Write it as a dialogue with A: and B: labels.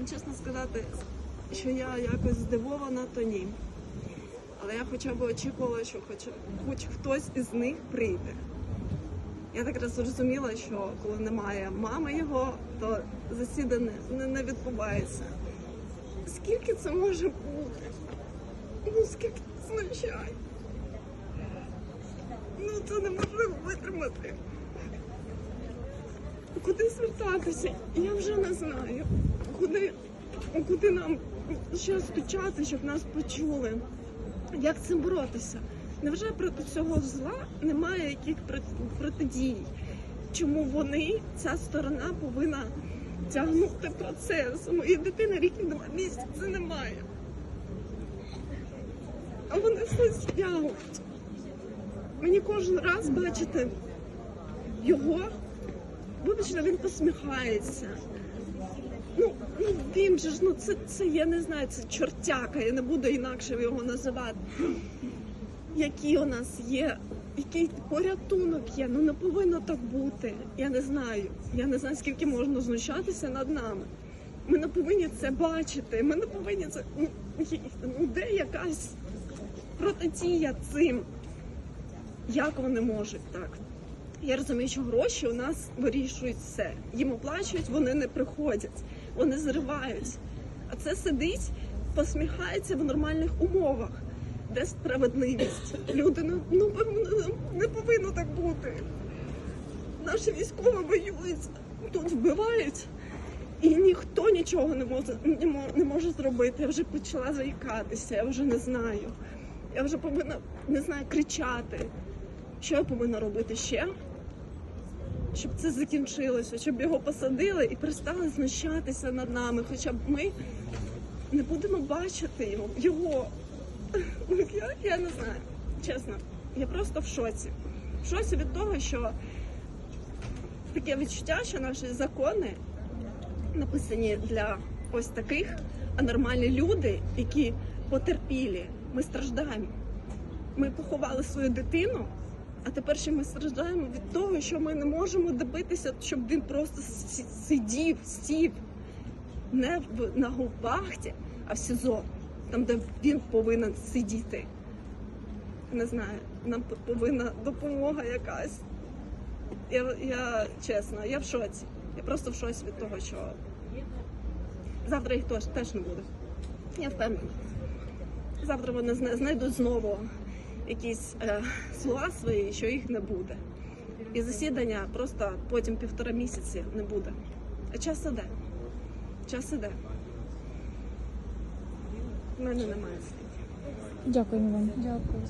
A: Ну, Чесно сказати, що я якось здивована, то ні. Але я хоча б очікувала, що хоч, хоч хтось із них прийде. Я так раз зрозуміла, що коли немає мами його, то засідання не, не відбувається. Скільки це може бути? Ну скільки це означає? Ну це неможливо витримати. Куди звертатися? Я вже не знаю. Куди, куди нам ще стучати, щоб нас почули? Як цим боротися? Невже проти цього зла немає яких протидій? Чому вони, ця сторона, повинна тягнути процес? У моєї дитини рік два місяці немає. А вони все стягують. Мені кожен раз бачити його, вибачте, він посміхається. Ну, ну він же ж, ну це, це я не знаю, це чортяка, я не буду інакше його називати. Які у нас є, який порятунок є, ну не повинно так бути. Я не знаю. Я не знаю, скільки можна знущатися над нами. Ми не повинні це бачити. Ми не повинні це. Ну, ну де якась протидія цим? Як вони можуть так? Я розумію, що гроші у нас вирішують все. Їм оплачують, вони не приходять, вони зривають. А це сидить, посміхається в нормальних умовах. Де справедливість? Люди ну, ну не повинно так бути. Наші військові воюють, тут вбивають, і ніхто нічого не може, не мо- не може зробити. Я вже почала заїкатися, я вже не знаю. Я вже повинна не знаю, кричати. Що я повинна робити ще? Щоб це закінчилося, щоб його посадили і перестали знущатися над нами, хоча б ми не будемо бачити його. його. Я, я не знаю, чесно, я просто в шоці. В шоці від того, що таке відчуття, що наші закони написані для ось таких, а нормальні люди, які потерпілі, ми страждаємо. Ми поховали свою дитину, а тепер ще ми страждаємо від того, що ми не можемо добитися, щоб він просто сидів, сів не в на губахті, а в СІЗО, там, де він повинен сидіти. Не знаю, нам повинна допомога якась. Я, я чесно, я в шоці. Я просто в шоці від того, що завтра їх теж, теж не буде. Я впевнена. Завтра вони знайдуть знову якісь е, слова свої, що їх не буде. І засідання просто потім півтора місяці не буде. А час іде. Час іде. У мене немає слів.
B: Дякую вам. Дякую.